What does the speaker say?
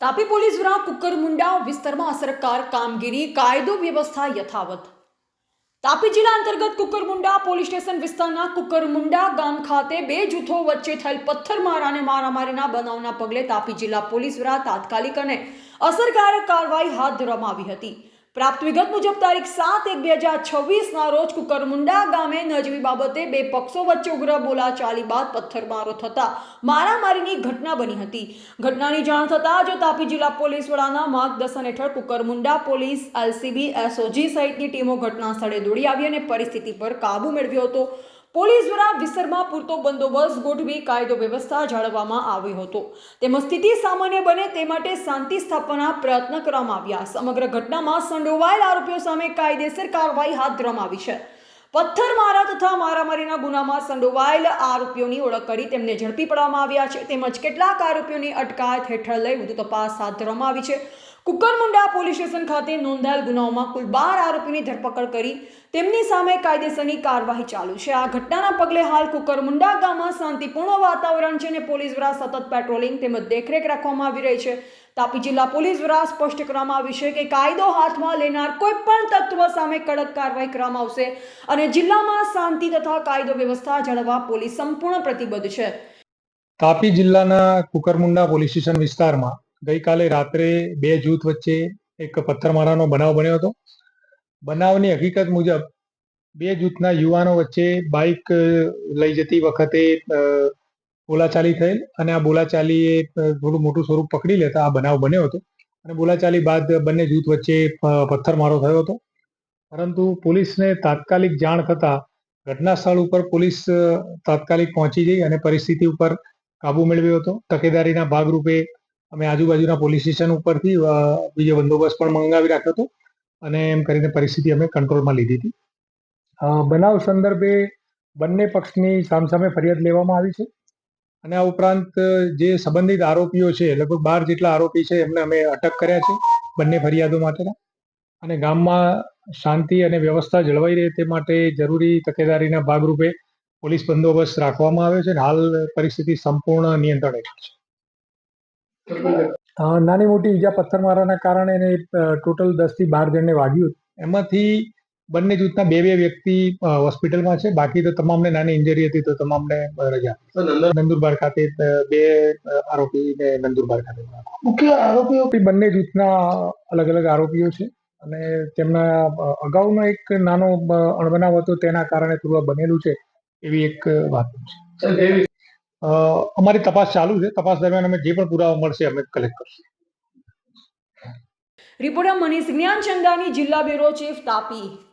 Tapi police દ્વારા કુકરમુંડા વિસ્તારમાં અસરકાર કામગીરી, કાયદો વ્યવસ્થા યથાવત. તાપી જિલ્લા અંતર્ગત કુકરમુંડા પોલીસ સ્ટેશન વિસ્તારના કુકરમુંડા ગામ ખાતે બે જૂથો વચ્ચે થયેલ પથ્થરમાર અને મારામારીના બનાવના પગલે તાપી જિલ્લા પોલીસ દ્વારા તાત્કાલિક અને અસરકારક કાર્યવાહી હાથ ધરવામાં આવી હતી. પ્રાપ્ત વિગત મુજબ, તારીખ સાત એક બે હજાર છવ્વીસના રોજ કુકરમુંડા ગામે નજવી બાબતે બે પક્ષો વચ્ચે ઉગ્ર બોલાચાલી બાદ પથ્થરમારો થતા મારામારીની ઘટના બની હતી. ઘટનાની જાણ થતાં જ તાપી જિલ્લા પોલીસ વડાના માર્ગદર્શન હેઠળ કુકરમુંડા પોલીસ, એલસીબી, એસઓજી સહિતની ટીમો ઘટના સ્થળે દોડી આવી અને પરિસ્થિતિ પર કાબુ મેળવ્યો હતો. પોલીસ દ્વારા વિસરમાં પૂરતો બંદોબસ્ત ગોઠવી કાયદો વ્યવસ્થા જાળવવામાં આવ્યો હતો. તેમજ સ્થિતિ સામાન્ય બને તે માટે શાંતિ સ્થાપવાના પ્રયત્ન કરવામાં આવ્યા. સમગ્ર ઘટનામાં સંડોવાયેલ આરોપીઓ સામે કાયદેસર કાર્યવાહી હાથ ધરવામાં આવી છે. પથ્થરમારા તથા મારામારીના ગુનામાં સંડોવાયેલ આરોપીઓની ઓળખ કરી તેમને ઝડપી પાડવામાં આવ્યા છે. તેમજ કેટલાક આરોપીઓની અટકાયત હેઠળ લઈ વધુ તપાસ હાથ ધરવામાં આવી છે. કુકરમુંડા પોલીસ સ્ટેશન ખાતે નોંધાયેલ ગુનાઓમાં કુલ બાર આરોપીની ધરપકડ કરી તેમની સામે કાયદેસરની કાર્યવાહી ચાલુ છે. આ ઘટનાના પગલે હાલ કુકરમુંડા ગામમાં શાંતિપૂર્ણ વાતાવરણ છે અને પોલીસ દ્વારા સતત પેટ્રોલિંગ તેમજ દેખરેખ રાખવામાં આવી રહી છે. તાપી જિલ્લા પોલીસ દ્વારા સ્પષ્ટ કરવામાં આવ્યું છે કે કાયદો હાથમાં લેનાર કોઈ પણ તત્વ સામે કડક કાર્યવાહી કરવામાં આવશે અને જિલ્લામાં શાંતિ તથા કાયદો વ્યવસ્થા જાળવવા પોલીસ સંપૂર્ણ પ્રતિબદ્ધ છે. તાપી જિલ્લાના કુકરમુંડા પોલીસ સ્ટેશન વિસ્તારમાં ગઈકાલે રાત્રે બે જૂથ વચ્ચે એક પથ્થરમારાનો બનાવ બન્યો હતો. બનાવની હકીકત મુજબ બે જૂથના યુવાનો વચ્ચે બાઇક લઈ જતી વખતે બોલાચાલી થયેલ અને આ બોલાચાલીએ થોડું મોટું સ્વરૂપ પકડી લેતા આ બનાવ બન્યો હતો. અને બોલાચાલી બાદ બંને જૂથ વચ્ચે પથ્થરમારો થયો હતો. પરંતુ પોલીસને તાત્કાલિક જાણ થતા ઘટના સ્થળ ઉપર પોલીસ તાત્કાલિક પહોંચી ગઈ અને પરિસ્થિતિ ઉપર કાબુ મેળવ્યો હતો. તકેદારીના ભાગરૂપે અમે આજુબાજુના પોલીસ સ્ટેશન ઉપરથી બીજો બંદોબસ્ત પણ મંગાવી રાખ્યો હતો. અને એમ કરીને પરિસ્થિતિ અમે કંટ્રોલમાં લીધી હતી. બનાવ સંદર્ભે બંને પક્ષની સામસામે ફરિયાદ લેવામાં આવી છે. અને આ ઉપરાંત, જે સંબંધિત આરોપીઓ છે, લગભગ બાર જેટલા આરોપી છે, એમને અમે અટક કર્યા છે બંને ફરિયાદો માટેના. અને ગામમાં શાંતિ અને વ્યવસ્થા જળવાઈ રહે તે માટે જરૂરી તકેદારીના ભાગરૂપે પોલીસ બંદોબસ્ત રાખવામાં આવ્યો છે અને હાલ પરિસ્થિતિ સંપૂર્ણ નિયંત્રણ હેઠળ છે. નાની મોટી ઈજા પથ્થરમારાના કારણે એને ટોટલ દસથી બાર જણને વાગ્યું એમાંથી બંને જૂથના બે બે વ્યક્તિ હોસ્પિટલમાં છે. બાકી તો તમામને નાની ઇન્જરી હતી તો તમામને રજા. નંદુરબાર ખાતે બે આરોપી આરોપીને નંદુરબાર ખાતે મુખ્ય આરોપીઓ? બંને જૂથના અલગ અલગ આરોપીઓ છે અને તેમના અગાઉનો એક નાનો અણબનાવ હતો તેના કારણે થોડું બનેલું છે એવી એક વાત છે. અમારી તપાસ ચાલુ છે. તપાસ દરમિયાન અમે જે પણ પુરાવા મળશે અમે કલેક્ટ કરશું. રિપોર્ટર મનીષ જ્ઞાનચંદાની જિલ્લા બ્યુરો ચીફ તાપી.